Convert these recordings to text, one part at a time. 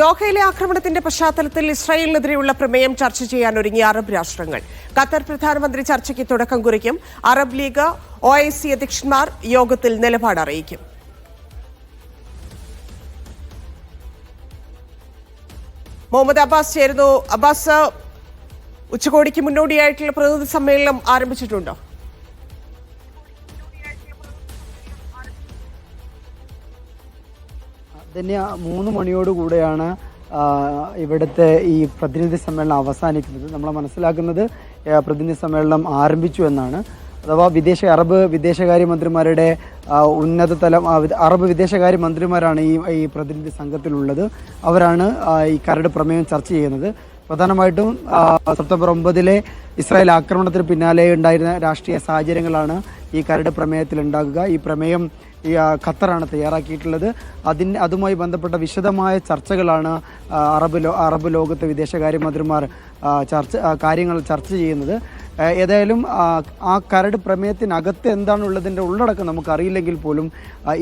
ദോഹയിലെ ആക്രമണത്തിന്റെ പശ്ചാത്തലത്തിൽ ഇസ്രായേലിനെതിരെയുള്ള പ്രമേയം ചർച്ച ചെയ്യാൻ ഒരുങ്ങിയ അറബ് രാഷ്ട്രങ്ങൾ. ഖത്തർ പ്രധാനമന്ത്രി ചർച്ചയ്ക്ക് തുടക്കം കുറിക്കും. Arab league O I C അധ്യക്ഷന്മാർ യോഗത്തിൽ നിലപാട് അറിയിക്കും. മുഹമ്മദ് അബ്ബാസ് ചേരുന്നു. അബ്ബാസ് ഉച്ചകോടിക്ക് മുന്നോടിയായിട്ടുള്ള പ്രതിനിധി സമ്മേളനം ആരംഭിച്ചിട്ടുണ്ടോ? തന്നെ മൂന്ന് മണിയോടുകൂടെയാണ് ഇവിടുത്തെ ഈ പ്രതിനിധി സമ്മേളനം അവസാനിക്കുന്നത്. നമ്മൾ മനസ്സിലാക്കുന്നത് പ്രതിനിധി സമ്മേളനം ആരംഭിച്ചു എന്നാണ്. അഥവാ വിദേശ അറബ് വിദേശകാര്യ മന്ത്രിമാരുടെ ആ, ഉന്നത തലം അറബ് വിദേശകാര്യ മന്ത്രിമാരാണ് ഈ ഈ പ്രതിനിധി സംഘത്തിലുള്ളത്. അവരാണ് ഈ കരട് പ്രമേയം ചർച്ച ചെയ്യുന്നത്. പ്രധാനമായിട്ടും സെപ്റ്റംബർ ഒമ്പതിലെ ഇസ്രായേൽ ആക്രമണത്തിന് പിന്നാലെ ഉണ്ടായിരുന്ന രാഷ്ട്രീയ സാഹചര്യങ്ങളാണ് ഈ കരട് പ്രമേയത്തിൽ ഉണ്ടാകുക ഈ പ്രമേയം ഈ ഖത്തറാണ് തയ്യാറാക്കിയിട്ടുള്ളത്. അതിന് അതുമായി ബന്ധപ്പെട്ട വിശദമായ ചർച്ചകളാണ് അറബ് ലോ അറബ് ലോകത്തെ വിദേശകാര്യമന്ത്രിമാർ ചർച്ച കാര്യങ്ങൾ ചർച്ച ചെയ്യുന്നത്. ഏതായാലും ആ കരട് പ്രമേയത്തിനകത്ത് എന്താണുള്ളതിന്റെ ഉള്ളടക്കം നമുക്കറിയില്ലെങ്കിൽ പോലും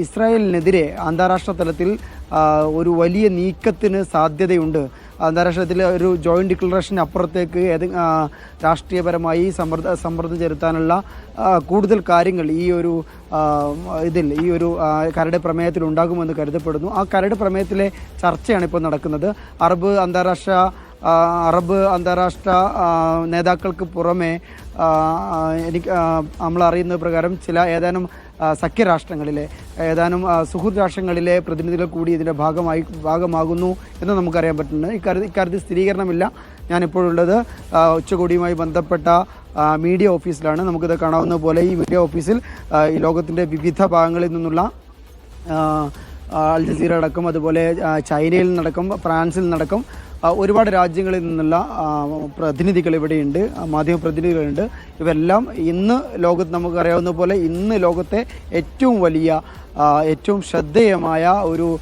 ഇസ്രായേലിനെതിരെ അന്താരാഷ്ട്ര തലത്തിൽ ഒരു വലിയ നീക്കത്തിന് സാധ്യതയുണ്ട്. അന്താരാഷ്ട്രത്തിൽ ഒരു ജോയിന്റ് ഡിക്ലറേഷൻ അപ്പുറത്തേക്ക് ഏത് രാഷ്ട്രീയപരമായി സമ്മർദ്ദ സമ്മർദ്ദം ചെലുത്താനുള്ള കൂടുതൽ കാര്യങ്ങൾ ഈ ഒരു ഇതിൽ ഈ ഒരു കരട് പ്രമേയത്തിൽ ഉണ്ടാകുമെന്ന് കരുതപ്പെടുന്നു. ആ കരട് പ്രമേയത്തിലെ ചർച്ചയാണ് ഇപ്പോൾ നടക്കുന്നത്. അറബ് അന്താരാഷ്ട്ര അറബ് അന്താരാഷ്ട്ര നേതാക്കൾക്ക് പുറമെ എനിക്ക് നമ്മൾ അറിയുന്ന പ്രകാരം ചില ഏതാനും സഖ്യരാഷ്ട്രങ്ങളിലെ ഏതാനും സുഹൃത് രാഷ്ട്രങ്ങളിലെ പ്രതിനിധികൾ കൂടി ഇതിന്റെ ഭാഗമായി ഭാഗമാകുന്നു എന്ന് നമുക്കറിയാൻ പറ്റുന്നുണ്ട്. ഇക്കാര്യത്തിൽ ഇക്കാര്യത്തിൽ സ്ഥിരീകരണമില്ല. ഞാനിപ്പോഴുള്ളത് ഉച്ചകോടിയുമായി ബന്ധപ്പെട്ട മീഡിയ ഓഫീസിലാണ്. നമുക്കിത് കാണാവുന്ന പോലെ ഈ മീഡിയ ഓഫീസിൽ ഈ ലോകത്തിന്റെ വിവിധ ഭാഗങ്ങളിൽ നിന്നുള്ള അൽ ജസീറ അടക്കം അതുപോലെ ചൈനയിൽ നിന്നടക്കം ഫ്രാൻസിൽ നിന്നടക്കം ഒരുപാട് രാജ്യങ്ങളിൽ നിന്നുള്ള പ്രതിനിധികൾ ഇവിടെയുണ്ട് മാധ്യമ പ്രതിനിധികളുണ്ട്. ഇവരെല്ലാം ഇന്ന് ലോകത്ത് നമുക്കറിയാവുന്ന പോലെ ഇന്ന് ലോകത്തെ ഏറ്റവും വലിയ ഏറ്റവും ശ്രദ്ധേയമായ ഒരു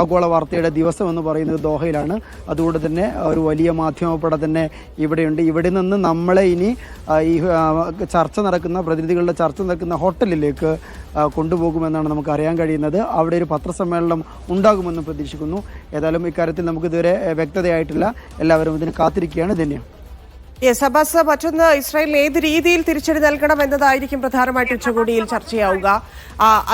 ആഗോള വാർത്തയുടെ ദിവസം എന്ന് പറയുന്നത് ദോഹയിലാണ്. അതുകൊണ്ട് തന്നെ ഒരു വലിയ മാധ്യമപ്പട തന്നെ ഇവിടെയുണ്ട്. ഇവിടെ നിന്ന് നമ്മളെ ഇനി ഈ ചർച്ച നടക്കുന്ന പ്രതിനിധികളുടെ ചർച്ച നടക്കുന്ന ഹോട്ടലിലേക്ക് കൊണ്ടുപോകുമെന്നാണ് നമുക്ക് അറിയാൻ കഴിയുന്നത്. അവിടെ ഒരു പത്രസമ്മേളനം ഉണ്ടാകുമെന്ന് പ്രതീക്ഷിക്കുന്നു. ഏതായാലും ഇക്കാര്യത്തിൽ നമുക്കിതുവരെ വ്യക്തതയായിട്ടില്ല. എല്ലാവരും ഇതിന് കാത്തിരിക്കുകയാണ്. ധന്യം യെസ് അബ്ബാസ് മറ്റൊന്ന് ഇസ്രായേലിന് ഏത് രീതിയിൽ തിരിച്ചടി നൽകണം എന്നതായിരിക്കും പ്രധാനമായിട്ട് ഉച്ചകോടിയിൽ ചർച്ചയാവുക.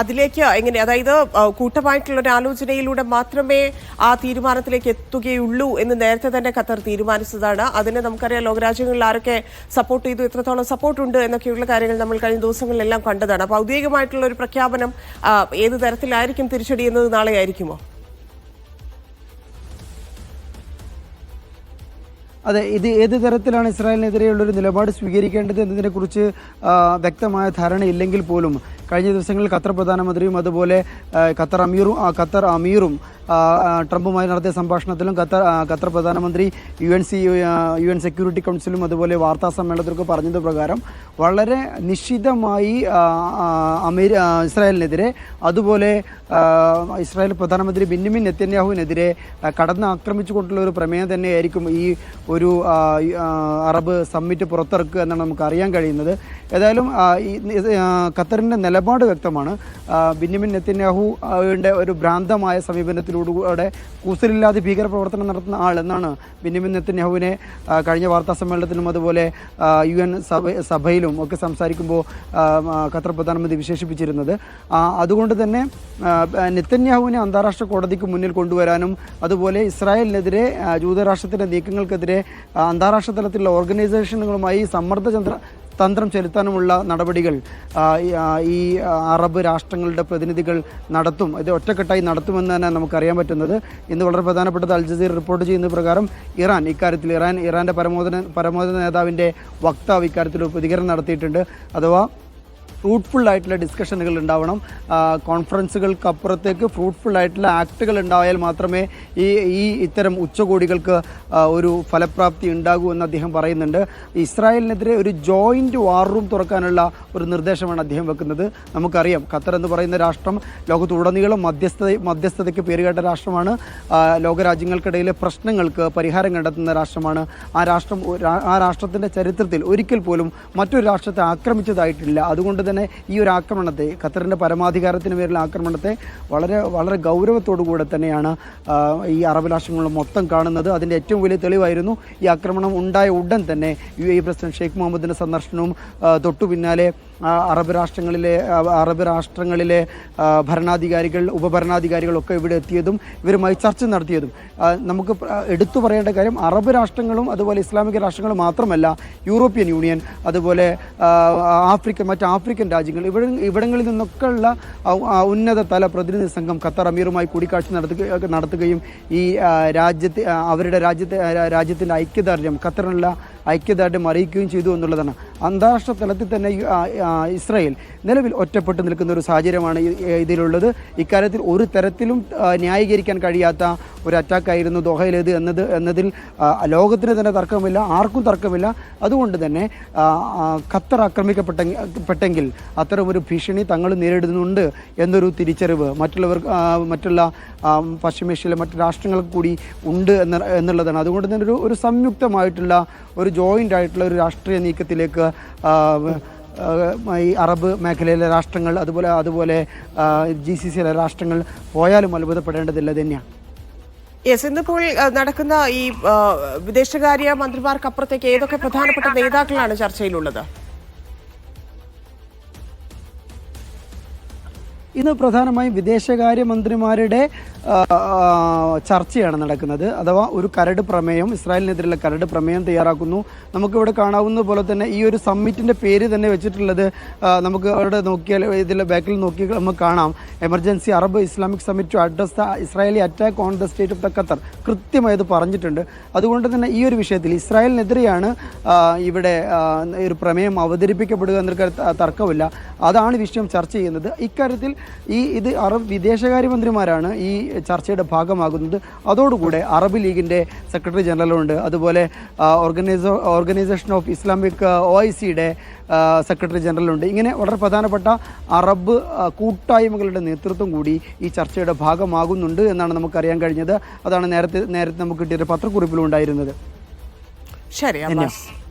അതിലേക്ക് എങ്ങനെ അതായത് കൂട്ടമായിട്ടുള്ള ഒരു ആലോചനയിലൂടെ മാത്രമേ ആ തീരുമാനത്തിലേക്ക് എത്തുകയുള്ളൂ എന്ന് നേരത്തെ തന്നെ ഖത്തർ തീരുമാനിച്ചതാണ്. അതിന് നമുക്കറിയാം ലോകരാജ്യങ്ങളിൽ ആരൊക്കെ സപ്പോർട്ട് ചെയ്തു എത്രത്തോളം സപ്പോർട്ട് ഉണ്ട് എന്നൊക്കെയുള്ള കാര്യങ്ങൾ നമ്മൾ കഴിഞ്ഞ ദിവസങ്ങളിലെല്ലാം കണ്ടതാണ്. ഔദ്യോഗികമായിട്ടുള്ള ഒരു പ്രഖ്യാപനം ഏത് തരത്തിലായിരിക്കും തിരിച്ചടി എന്നത് നാളെ ആയിരിക്കുമോ അതെ ഇത് ഏത് തരത്തിലാണ് ഇസ്രായേലിനെതിരെയുള്ള ഒരു നിലപാട് സ്വീകരിക്കേണ്ടത് എന്നതിനെക്കുറിച്ച് വ്യക്തമായ ധാരണയില്ലെങ്കിൽ പോലും കഴിഞ്ഞ ദിവസങ്ങളിൽ ഖത്തർ പ്രധാനമന്ത്രിയും അതുപോലെ ഖത്തർ അമീറും ഖത്തർ അമീറും ട്രംപുമായി നടത്തിയ സംഭാഷണത്തിലും ഖത്തർ ഖത്തർ പ്രധാനമന്ത്രി U N C U N security കൗൺസിലും അതുപോലെ വാർത്താ സമ്മേളനത്തിലൊക്കെ പറഞ്ഞത് പ്രകാരം വളരെ നിശ്ചിതമായി അമേരി ഇസ്രായേലിനെതിരെ അതുപോലെ ഇസ്രായേൽ പ്രധാനമന്ത്രി ബിന്നിമിൻ നെത്തന്യാഹുവിനെതിരെ കടന്ന് ആക്രമിച്ചുകൊണ്ടുള്ള ഒരു പ്രമേയം തന്നെയായിരിക്കും ഈ ഒരു അറബ് സമ്മിറ്റ് പുറത്തിറക്കുക എന്നാണ് നമുക്ക് അറിയാൻ കഴിയുന്നത്. ഏതായാലും ഖത്തറിന്റെ നിലപാട് വ്യക്തമാണ്. ബിന്യമിൻ നെത്തിന്യാഹുവിന്റെ ഒരു ഭ്രാന്തമായ സമീപനത്തിലൂടെ കൂസലില്ലാതെ ഭീകരപ്രവർത്തനം നടത്തുന്ന ആൾ എന്നാണ് ബിന്യമിൻ നെത്തിന്യാഹുവിനെ കഴിഞ്ഞ വാർത്താ സമ്മേളനത്തിലും അതുപോലെ യു എൻ സഭ സഭയിലും ഒക്കെ സംസാരിക്കുമ്പോൾ ഖത്തർ പ്രധാനമന്ത്രി വിശേഷിപ്പിച്ചിരുന്നത്. അതുകൊണ്ട് തന്നെ നെത്തന്യാഹുവിനെ അന്താരാഷ്ട്ര കോടതിക്ക് മുന്നിൽ കൊണ്ടുവരാനും അതുപോലെ ഇസ്രായേലിനെതിരെ ജൂതരാഷ്ട്രത്തിന്റെ നീക്കങ്ങൾക്കെതിരെ അന്താരാഷ്ട്ര തലത്തിലുള്ള ഓർഗനൈസേഷനുകളുമായി സമ്മർദ്ദ ചന്ദ്ര തന്ത്രം ചെലുത്താനുമുള്ള നടപടികൾ ഈ, അറബ് രാഷ്ട്രങ്ങളുടെ പ്രതിനിധികൾ നടത്തും. ഇത് ഒറ്റക്കെട്ടായി നടത്തുമെന്ന് തന്നെ നമുക്കറിയാൻ പറ്റുന്നത്. ഇന്ന് വളരെ പ്രധാനപ്പെട്ടത് അൽ ജസീർ റിപ്പോർട്ട് ചെയ്യുന്ന പ്രകാരം ഇറാൻ ഇക്കാര്യത്തിൽ ഇറാൻ ഇറാന്റെ പരമോദന പരമോദന നേതാവിന്റെ വക്താവ് ഇക്കാര്യത്തിൽ പ്രതികരണം നടത്തിയിട്ടുണ്ട്. അഥവാ ഫ്രൂട്ട്ഫുൾ ആയിട്ടുള്ള ഡിസ്കഷനുകൾ ഉണ്ടാവണം. ആ, കോൺഫറൻസുകൾക്ക് അപ്പുറത്തേക്ക് ഫ്രൂട്ട്ഫുൾ ആയിട്ടുള്ള ആക്ടുകൾ ഉണ്ടായാൽ മാത്രമേ ഈ ഈ ഇത്തരം ഉച്ചകോടികൾക്ക് ഒരു ഫലപ്രാപ്തി ഉണ്ടാകൂ എന്ന് അദ്ദേഹം പറയുന്നുണ്ട്. ഇസ്രായേലിനെതിരെ ഒരു ജോയിന്റ് വാർ റൂം തുറക്കാനുള്ള ഒരു നിർദ്ദേശമാണ് അദ്ദേഹം വെക്കുന്നത്. നമുക്കറിയാം ഖത്തർ എന്ന് പറയുന്ന രാഷ്ട്രം ലോകത്തുടനീളം മധ്യസ്ഥത മധ്യസ്ഥതയ്ക്ക് പേരുകേട്ട രാഷ്ട്രമാണ്. ലോകരാജ്യങ്ങൾക്കിടയിലെ പ്രശ്നങ്ങൾക്ക് പരിഹാരം കണ്ടെത്തുന്ന രാഷ്ട്രമാണ്. ആ രാഷ്ട്രം ആ രാഷ്ട്രത്തിന്റെ ചരിത്രത്തിൽ ഒരിക്കൽ പോലും മറ്റൊരു രാഷ്ട്രത്തെ ആക്രമിച്ചതായിട്ടില്ല. അതുകൊണ്ട് തന്നെ തന്നെ ഈ ഒരു ആക്രമണത്തെ ഖത്തറിന്റെ പരമാധികാരത്തിന് പേരിൽ ആക്രമണത്തെ വളരെ വളരെ ഗൗരവത്തോടു കൂടെ തന്നെയാണ് ഈ അറബ് രാഷ്ട്രങ്ങൾ മൊത്തം കാണുന്നത്. അതിന്റെ ഏറ്റവും വലിയ തെളിവായിരുന്നു ഈ ആക്രമണം ഉണ്ടായ ഉടൻ തന്നെ യു എ പ്രസിഡന്റ് ഷെയ്ഖ് മുഹമ്മദിന്റെ സന്ദർശനവും തൊട്ടു പിന്നാലെ അറബ് രാഷ്ട്രങ്ങളിലെ അറബ് രാഷ്ട്രങ്ങളിലെ ഭരണാധികാരികൾ ഉപഭരണാധികാരികളൊക്കെ ഇവിടെ എത്തിയതും ഇവരുമായി ചർച്ച നടത്തിയതും. നമുക്ക് എടുത്തു പറയേണ്ട കാര്യം അറബ് രാഷ്ട്രങ്ങളും അതുപോലെ ഇസ്ലാമിക രാഷ്ട്രങ്ങളും മാത്രമല്ല യൂറോപ്യൻ യൂണിയൻ അതുപോലെ ആഫ്രിക്കൻ മറ്റ് ആഫ്രിക്കൻ രാജ്യങ്ങൾ ഇവിടെ ഇവിടങ്ങളിൽ നിന്നൊക്കെയുള്ള ആ, ആ, ഉന്നത തല പ്രതിനിധി സംഘം ഖത്തർ അമീറുമായി കൂടിക്കാഴ്ച നടത്തുക നടത്തുകയും ഈ രാജ്യത്തെ അവരുടെ രാജ്യത്തെ രാജ്യത്തിന്റെ ഐക്യദാർഢ്യം ഖത്തറിനുള്ള ഐക്യദാർഢ്യം അറിയിക്കുകയും ചെയ്തു എന്നുള്ളതാണ്. അന്താരാഷ്ട്ര തലത്തിൽ തന്നെ ഇസ്രായേൽ നിലവിൽ ഒറ്റപ്പെട്ടു നിൽക്കുന്ന ഒരു സാഹചര്യമാണ് ഇതിലുള്ളത്. ഇക്കാര്യത്തിൽ ഒരു തരത്തിലും ന്യായീകരിക്കാൻ കഴിയാത്ത ഒരു അറ്റാക്കായിരുന്നു ദോഹയിലേത് എന്നത് എന്നതിൽ ലോകത്തിന് തന്നെ തർക്കമില്ല ആർക്കും തർക്കമില്ല. അതുകൊണ്ട് തന്നെ ഖത്തർ ആക്രമിക്കപ്പെട്ട പെട്ടെങ്കിൽ അത്തരം ഒരു ഭീഷണി തങ്ങൾ നേരിടുന്നുണ്ട് എന്നൊരു തിരിച്ചറിവ് മറ്റുള്ളവർ മറ്റുള്ള പശ്ചിമേഷ്യയിലെ മറ്റു രാഷ്ട്രങ്ങൾക്ക് കൂടി ഉണ്ട് എന്ന എന്നുള്ളതാണ്. അതുകൊണ്ട് തന്നെ ഒരു ഒരു സംയുക്തമായിട്ടുള്ള ഒരു ജോയിന്റ് ആയിട്ടുള്ള ഒരു രാഷ്ട്രീയ നീക്കത്തിലേക്ക് ഈ അറബ് മേഖലയിലെ രാഷ്ട്രങ്ങൾ അതുപോലെ അതുപോലെ ജി സി സിയിലെ രാഷ്ട്രങ്ങൾ പോയാലും അത്ഭുതപ്പെടേണ്ടതില്ല തന്നെയാണ്. യെസ് ഇന്നിപ്പോൾ നടക്കുന്ന ഈ വിദേശകാര്യ മന്ത്രിമാർക്കപ്പുറത്തേക്ക് ഏതൊക്കെ പ്രധാനപ്പെട്ട നേതാക്കളാണ് ചർച്ചയിലുള്ളത്? ഇന്ന് പ്രധാനമായും വിദേശകാര്യമന്ത്രിമാരുടെ ചർച്ചയാണ് നടക്കുന്നത്. അഥവാ ഒരു കരട് പ്രമേയം ഇസ്രായേലിനെതിരെയുള്ള കരട് പ്രമേയം തയ്യാറാക്കുന്നു. നമുക്കിവിടെ കാണാവുന്ന പോലെ തന്നെ ഈ ഒരു സമ്മിറ്റിന്റെ പേര് തന്നെ വെച്ചിട്ടുള്ളത് നമുക്ക് അവിടെ നോക്കിയാൽ ഇതിൽ ബാക്കിൽ നോക്കി നമുക്ക് കാണാം. Emergency Arab Islamic summit to address the Israeli attack on the state of the Qatar കൃത്യമായി അത് പറഞ്ഞിട്ടുണ്ട്. അതുകൊണ്ട് തന്നെ ഈ ഒരു വിഷയത്തിൽ ഇസ്രായേലിനെതിരെയാണ് ഇവിടെ ഒരു പ്രമേയം അവതരിപ്പിക്കപ്പെടുക എന്നൊരു തർക്കമില്ല. അതാണ് വിഷയം ചർച്ച ചെയ്യുന്നത്. ഇക്കാര്യത്തിൽ ഈ ഇത് അറബ് വിദേശകാര്യമന്ത്രിമാരാണ് ഈ ചർച്ചയുടെ ഭാഗമാകുന്നത്. അതോടുകൂടെ അറബ് ലീഗിന്റെ സെക്രട്ടറി ജനറലുണ്ട്. അതുപോലെ organise organisation of Islamic O I സിയുടെ സെക്രട്ടറി ജനറലുണ്ട്. ഇങ്ങനെ വളരെ പ്രധാനപ്പെട്ട അറബ് കൂട്ടായ്മകളുടെ നേതൃത്വം കൂടി ഈ ചർച്ചയുടെ ഭാഗമാകുന്നുണ്ട് എന്നാണ് നമുക്കറിയാൻ കഴിഞ്ഞത്. അതാണ് നേരത്തെ നേരത്തെ നമുക്ക് കിട്ടിയ പത്രക്കുറിപ്പിലുണ്ടായിരുന്നത് പത്രക്കുറിപ്പിലും ശരി